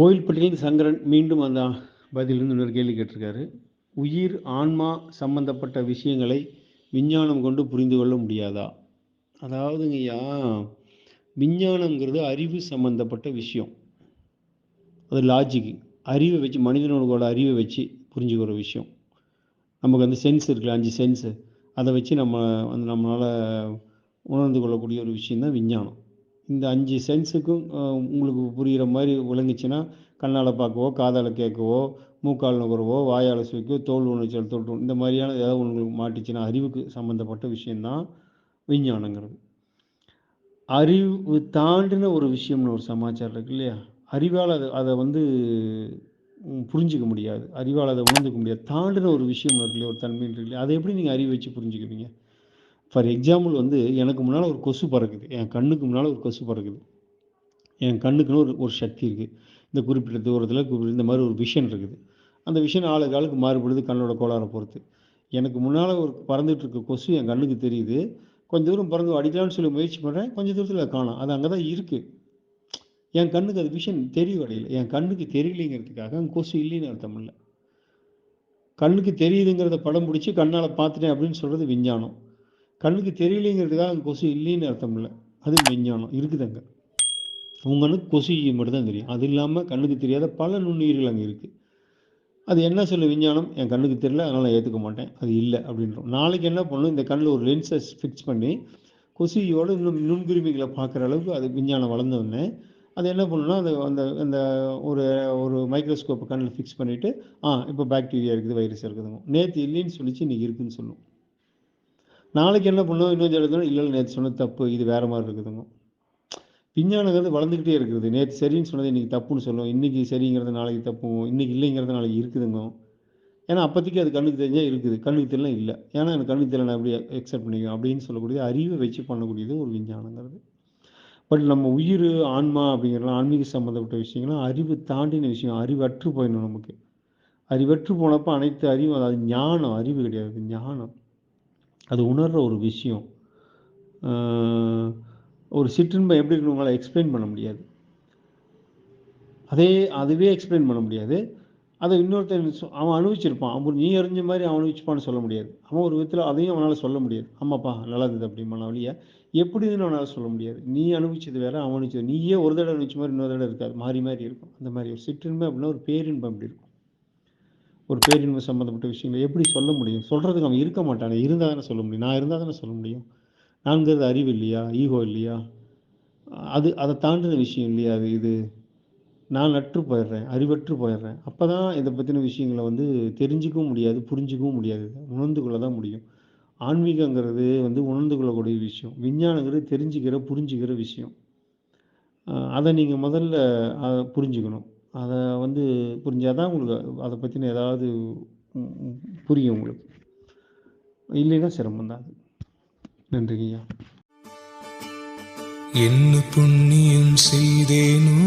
கோயில்பட்டியில் சங்கரன் மீண்டும் அந்த பதிலிருந்து இன்னொரு கேள்வி கேட்டிருக்காரு. உயிர் ஆன்மா சம்பந்தப்பட்ட விஷயங்களை விஞ்ஞானம் கொண்டு புரிந்து கொள்ள முடியாதா? அதாவதுங்கய்யா விஞ்ஞானங்கிறது அறிவு சம்பந்தப்பட்ட விஷயம். அது லாஜிக்கு அறிவை வச்சு மனிதனோட அறிவை வச்சு புரிஞ்சுக்கிற விஷயம். நமக்கு அந்த சென்ஸ் இருக்குல்ல அஞ்சு சென்ஸு அதை வச்சு நம்ம வந்து நம்மளால் உணர்ந்து கொள்ளக்கூடிய ஒரு விஷயந்தான் விஞ்ஞானம். இந்த அஞ்சு சென்ஸுக்கும் உங்களுக்கு புரிகிற மாதிரி விளங்குச்சுன்னா கண்ணால் பார்க்கவோ காதால் கேட்கவோ மூக்கால் நுகரவோ வாயால் சுவைக்கவோ தோல் உணர்ச்சியால் தொட்டு இந்த மாதிரியான ஏதாவது உங்களுக்கு மாட்டிச்சுன்னா அறிவுக்கு சம்மந்தப்பட்ட விஷயந்தான் விஞ்ஞானங்கிறது. அறிவு தாண்டின ஒரு விஷயம்னு ஒரு சமாச்சாரம் இருக்கு இல்லையா? அறிவால் அதை அதை வந்து புரிஞ்சிக்க புரிஞ்சுக்க முடியாது. அறிவால் அதை உணர்ந்துக்க முடியாது. தாண்டின ஒரு விஷயம் இருக்கு இல்லையா? ஒரு தன்மை இருக்கு இல்லையா? அதை எப்படி நீங்கள் அறிவு வச்சு புரிஞ்சுக்குவீங்க? ஃபார் எக்ஸாம்பிள் வந்து எனக்கு முன்னால் ஒரு கொசு பறக்குது. என் கண்ணுக்கு முன்னால் ஒரு கொசு பறக்குது. என் கண்ணுக்குன்னு ஒரு ஒரு சக்தி இருக்குது இந்த குறிப்பிட்ட தூரத்தில் குறிப்பிட்ட இந்த மாதிரி ஒரு விஷன் இருக்குது. அந்த விஷன் ஆளுக்கு ஆளுக்கு மாறுபடுது கண்ணோட கோளாறை பொறுத்து. எனக்கு முன்னால் ஒரு பறந்துட்டு இருக்க கொசு என் கண்ணுக்கு தெரியுது. கொஞ்ச தூரம் பறந்து அடிக்கலாம்னு சொல்லி முயற்சி பண்ணுறேன் கொஞ்சம் தூரத்தில் காணும். காணோம் அது அங்கே தான் இருக்குது என் கண்ணுக்கு அது விஷன் தெரியவடையில் என் கண்ணுக்கு தெரியலைங்கிறதுக்காக அங்கே கொசு இல்லைன்னு அர்த்தம் இல்லை. கண்ணுக்கு தெரியுதுங்கிறத படம் பிடிச்சி கண்ணால் பார்த்துட்டேன் அப்படின்னு சொல்கிறது விஞ்ஞானம். கண்ணுக்கு தெரியலைங்கிறதுக்காக அங்கே கொசு இல்லைன்னு அர்த்தம் இல்லை. அது விஞ்ஞானம் இருக்குது அங்கே அவங்க கண்ணுக்கு கொசு மட்டும்தான் தெரியும். அது இல்லாமல் கண்ணுக்கு தெரியாத பல நுண்ணுயிர்கள் அங்கே இருக்குது அது என்ன சொல்ல விஞ்ஞானம்? என் கண்ணுக்கு தெரியல அதனால் நான் ஏற்றுக்க மாட்டேன். அது இல்லை அப்படின்றோம். நாளைக்கு என்ன பண்ணணும்? இந்த கண்ணில் ஒரு லென்ஸை ஃபிக்ஸ் பண்ணி கொசுயோட இன்னும் நுண்கிருமிகளை பார்க்குற அளவுக்கு அது விஞ்ஞானம் வளர்ந்தோடனே அது என்ன பண்ணணும்னா அது அந்த அந்த ஒரு ஒரு மைக்ரோஸ்கோப்பை கண்ணில் ஃபிக்ஸ் பண்ணிவிட்டு ஆ இப்போ பாக்டீரியா இருக்குது வைரஸ் இருக்குதுங்க நேற்று இல்லைன்னு சொல்லிச்சு இன்றைக்கி இருக்குதுன்னு சொல்லும். நாளைக்கு என்ன பண்ணும்? இன்னும் எழுதணும் இல்லை நேற்று சொன்னது தப்பு. இது வேறு மாதிரி இருக்குதுங்க. விஞ்ஞானங்கிறது வளர்ந்துக்கிட்டே இருக்குது. நேற்று சரின்னு சொன்னது இன்றைக்கி தப்புன்னு சொல்லும். இன்றைக்கி சரிங்கிறது நாளைக்கு தப்பும் இன்றைக்கி இல்லைங்கிறது நாளைக்கு இருக்குதுங்க. ஏன்னா அப்போதைக்கு அது கண்ணுக்கு தெரிஞ்சால் இருக்குது. கண்ணுக்கு தெரியல இல்லை. ஏன்னா எனக்கு கண்ணுக்கு தெரியல நான் எப்படி எக்ஸப்ட் பண்ணிக்குவேன் அப்படின்னு சொல்லக்கூடிய அறிவை வச்சு பண்ணக்கூடியது ஒரு விஞ்ஞானங்கிறது. பட் நம்ம உயிர் ஆன்மா அப்படிங்கிறலாம் ஆன்மீக சம்மந்தப்பட்ட விஷயங்கள்லாம் அறிவு தாண்டின விஷயம். அறிவற்று போயிடணும் நமக்கு. அறிவற்று போனப்போ அனைத்து அறிவும் அதாவது ஞானம் அறிவு கிடையாது. ஞானம். அது உணர்கிற ஒரு விஷயம். ஒரு சிற்றின்பம் எப்படி இருக்குன்னு உங்களால் எக்ஸ்பிளைன் பண்ண முடியாது. அதே அதுவே எக்ஸ்பிளைன் பண்ண முடியாது. அதை இன்னொருத்தன் அவன் அனுபவிச்சிருப்பான். அவன் நீ அறிஞ்ச மாதிரி அவன் அனுபவிச்சுப்பான்னு சொல்ல முடியாது. அவன் ஒரு விதத்தில் அதையும் அவனால் சொல்ல முடியாது. ஆமாப்பா நல்லா இருந்தது அப்படிமான வழியா. எப்படின்னு அவனால் சொல்ல முடியாது. நீ அனுபவிச்சது வேற அவன் அனுபவிச்சது. நீயே ஒரு தடவை அனுபவிச்ச மாதிரி இன்னொரு தடவை இருக்காது. மாறி மாறி இருக்கும். அந்த மாதிரி ஒரு சிற்றின்பம் அப்படின்னா ஒரு பேரின்பம் அப்படி இருக்கும். ஒரு பேரின்பம் சம்மந்தப்பட்ட விஷயங்களை எப்படி சொல்ல முடியும்? சொல்கிறதுக்கு அவன் இருக்க மாட்டானே. இருந்தால் தானே சொல்ல முடியும். நான் இருந்தால் தானே சொல்ல முடியும்? நான்கிறது அறிவு இல்லையா? ஈகோ இல்லையா? அது அதை தாண்டின விஷயம் இல்லையா அது? இது நான் நற்று போயிடுறேன் அறிவற்று போயிடுறேன். அப்போ தான் இதை பற்றின விஷயங்களை வந்து தெரிஞ்சிக்கவும் முடியாது புரிஞ்சிக்கவும் முடியாது. உணர்ந்து கொள்ள தான் முடியும். ஆன்மீகங்கிறது வந்து உணர்ந்து கொள்ளக்கூடிய விஷயம். விஞ்ஞானங்கிறது தெரிஞ்சுக்கிற புரிஞ்சுக்கிற விஷயம். அதை நீங்கள் முதல்ல அதை புரிஞ்சுக்கணும். அதை வந்து புரிஞ்சால் தான் உங்களுக்கு அதை பற்றின ஏதாவது புரியும் உங்களுக்கு. இல்லைன்னா சிரமம் தான் அது. நன்றிங்கய்யா. என்ன புண்ணியம் செய்தேனோ